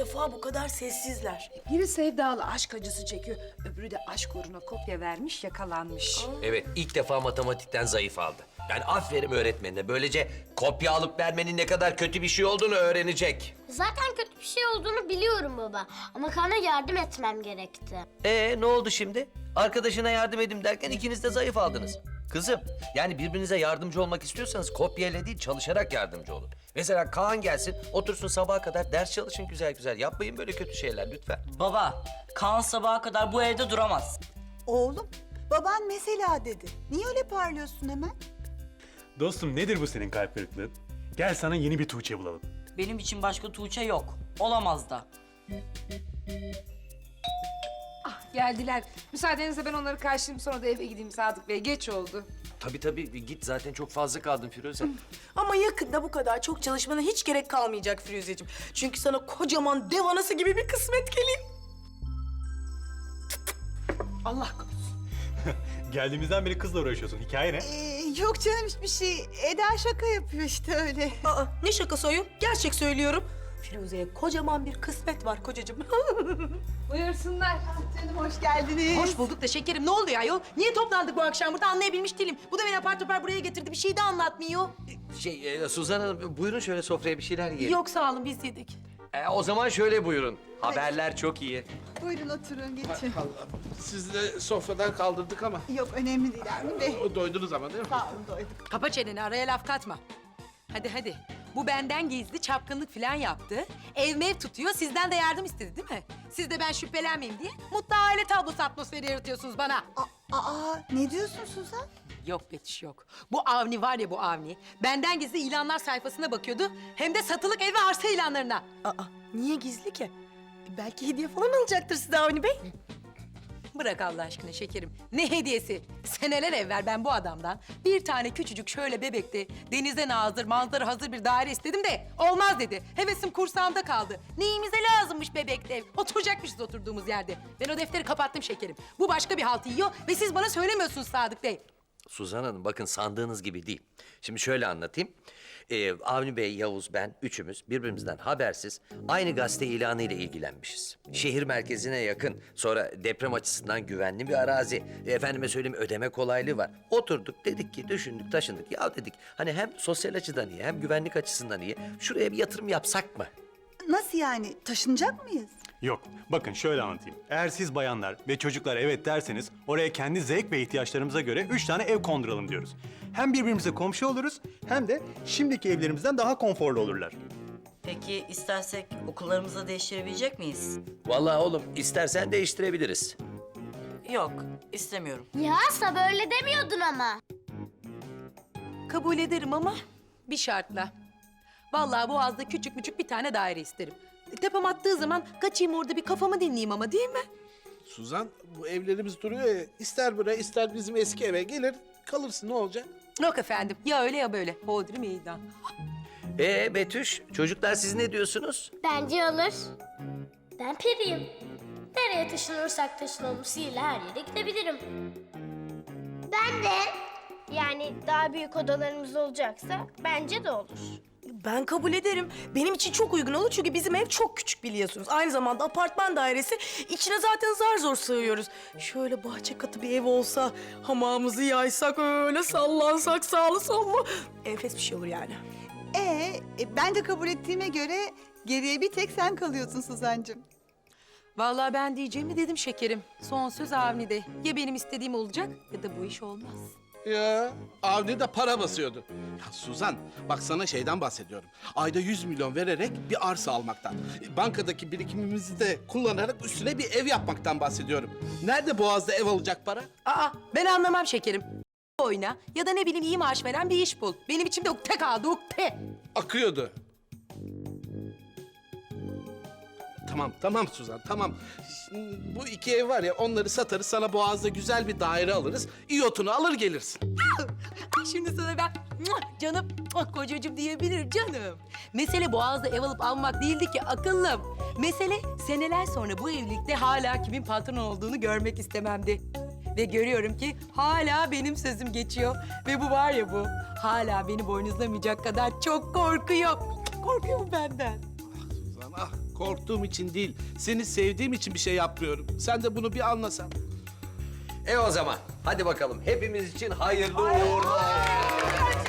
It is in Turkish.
defa bu kadar sessizler. Biri sevdalı aşk acısı çekiyor, öbürü de aşk uğruna kopya vermiş, yakalanmış. Evet, ilk defa matematikten zayıf aldı. Yani aferin öğretmenine. Böylece kopya alıp vermenin ne kadar kötü bir şey olduğunu öğrenecek. Zaten kötü bir şey olduğunu biliyorum baba. Ama Kaan'a yardım etmem gerekti. Ee ne oldu şimdi? Arkadaşına yardım edeyim derken ikiniz de zayıf aldınız. Kızım, yani birbirinize yardımcı olmak istiyorsanız kopyayla değil çalışarak yardımcı olun. Mesela Kaan gelsin, otursun sabaha kadar ders çalışın güzel güzel. Yapmayın böyle kötü şeyler lütfen. Baba, Kaan sabaha kadar bu evde duramaz. Oğlum, baban mesela dedi. Niye öyle parlıyorsun hemen? Dostum nedir bu senin kalp kırıklığın? Gel sana yeni bir Tuğçe bulalım. Benim için başka Tuğçe yok. Olamaz da. Geldiler. Müsaadenizle ben onları karşılayayım sonra da eve gideyim Sadık Bey. Geç oldu. Tabii tabii git zaten çok fazla kaldın Firuze. Ama yakında bu kadar çok çalışmana hiç gerek kalmayacak Firuzeciğim. Çünkü sana kocaman dev anası gibi bir kısmet geliyor. Allah korusun. Geldiğimizden beri kızla uğraşıyorsun. Hikaye ne? Ee, yok canım hiçbir şey. Eda şaka yapıyor işte öyle. Aa, ne şakası o? Gerçek söylüyorum. Firuze'ye kocaman bir kısmet var kocacığım. Buyursunlar. Canım hoş geldiniz. Hoş bulduk da şekerim. Ne oluyor ayol? Niye toplandık bu akşam burada anlayabilmiş değilim. Bu da beni apar topar buraya getirdi. Bir şey de anlatmıyor. Şey e, Suzan Hanım buyurun şöyle sofraya bir şeyler yiyelim. Yok sağ olun biz yedik. E, o zaman şöyle buyurun. Haberler çok iyi. Buyurun oturun geçin. Sizi de sofradan kaldırdık ama Yok önemli değil Avni Bey. doydunuz ama değil mi? Sağ olun doyduk. Kapa çeneni araya laf katma. Hadi hadi. Bu benden gizli çapkınlık falan yaptı. Ev mev tutuyor. Sizden de yardım istedi değil mi? Siz de ben şüphelenmeyeyim diye mutlu aile tablosu atmosferi yaratıyorsunuz bana. Aa, aa, ne diyorsun Suzan? Yok Betüş yok. Bu Avni var ya bu Avni. Benden gizli ilanlar sayfasına bakıyordu. Hem de satılık ev ve arsa ilanlarına. Aa, niye gizli ki? Belki hediye falan alacaktır size Avni Bey. Bırak Allah aşkına şekerim. Ne hediyesi? Seneler evvel ben bu adamdan bir tane küçücük şöyle bebekte denize nazır, manzara hazır bir daire istedim de olmaz dedi. Hevesim kursağımda kaldı. Neyimize lazımmış bebekte ev? Oturacakmışız oturduğumuz yerde. Ben o defteri kapattım şekerim. Bu başka bir halt yiyor ve siz bana söylemiyorsunuz Sadık Bey. Suzan Hanım bakın sandığınız gibi değil. Şimdi şöyle anlatayım. Ee, Avni Bey, Yavuz, ben üçümüz birbirimizden habersiz aynı gazete ilanı ile ilgilenmişiz. Şehir merkezine yakın, sonra deprem açısından güvenli bir arazi. E, Efendime söyleyeyim ödeme kolaylığı var. Oturduk dedik ki düşündük taşındık. Ya dedik hani hem sosyal açıdan iyi hem güvenlik açısından iyi. Şuraya bir yatırım yapsak mı? Nasıl yani? Taşınacak mıyız? Yok. Bakın şöyle anlatayım. Eğer siz bayanlar ve çocuklar evet derseniz oraya kendi zevk ve ihtiyaçlarımıza göre üç tane ev konduralım diyoruz. Hem birbirimize komşu oluruz hem de şimdiki evlerimizden daha konforlu olurlar. Peki istersek okullarımızı değiştirebilecek miyiz? Vallahi oğlum istersen değiştirebiliriz. Yok, istemiyorum. Ya Sabah öyle demiyordun ama. Kabul ederim ama bir şartla. Vallahi Boğaz'da küçük küçük bir tane daire isterim. Tepem attığı zaman kaçayım orada bir kafamı dinleyeyim ama değil mi? Suzan bu evlerimiz duruyor ya ister buraya ister bizim eski eve gelir kalırsın ne olacak? Yok efendim. Ya öyle ya böyle. Hodri meydan. Ee Betüş, çocuklar siz ne diyorsunuz? Bence alır. Ben periyim. Nereye taşınırsak taşınalım sihirle her yere gidebilirim. Ben de. Yani daha büyük odalarımız olacaksa bence de olur. Ben kabul ederim. Benim için çok uygun olur çünkü bizim ev çok küçük biliyorsunuz. Aynı zamanda apartman dairesi. İçine zaten zar zor sığıyoruz. Şöyle bahçe katı bir ev olsa, hamamımızı yaysak öyle sallansak sağlı sollu. Enfes bir şey olur yani. Ee, e, ben de kabul ettiğime göre geriye bir tek sen kalıyorsun Suzancığım. Vallahi ben diyeceğimi dedim şekerim. Son söz Avni'de. Ya benim istediğim olacak ya da bu iş olmaz. Ya Avni de para basıyordu. Ya Suzan bak sana şeyden bahsediyorum. Ayda 100 milyon vererek bir arsa almaktan. Bankadaki birikimimizi de kullanarak üstüne bir ev yapmaktan bahsediyorum. Nerede Boğaz'da ev alacak para? Aa ben anlamam şekerim. Oyna ya da ne bileyim iyi maaş veren bir iş bul. Benim içimde ukde kaldı ukde. Akıyordu. Tamam, tamam Suzan, tamam. Bu iki ev var ya, onları satarız, sana Boğaz'da güzel bir daire alırız. İyotunu alır gelirsin. Ay şimdi sana ben "Muah, canım ah, kocacığım diyebilirim canım. Mesele Boğaz'da ev alıp almak değildi ki akıllım. Mesele seneler sonra bu evlilikte hala kimin patron olduğunu görmek istememdi. Ve görüyorum ki hala benim sözüm geçiyor. Ve bu var ya bu hala beni boynuzlamayacak kadar çok korkuyor. Korkuyor mu benden? Korktuğum için değil, seni sevdiğim için bir şey yapmıyorum. Sen de bunu bir anlasan. E o zaman hadi bakalım hepimiz için hayırlı uğurlu olsun.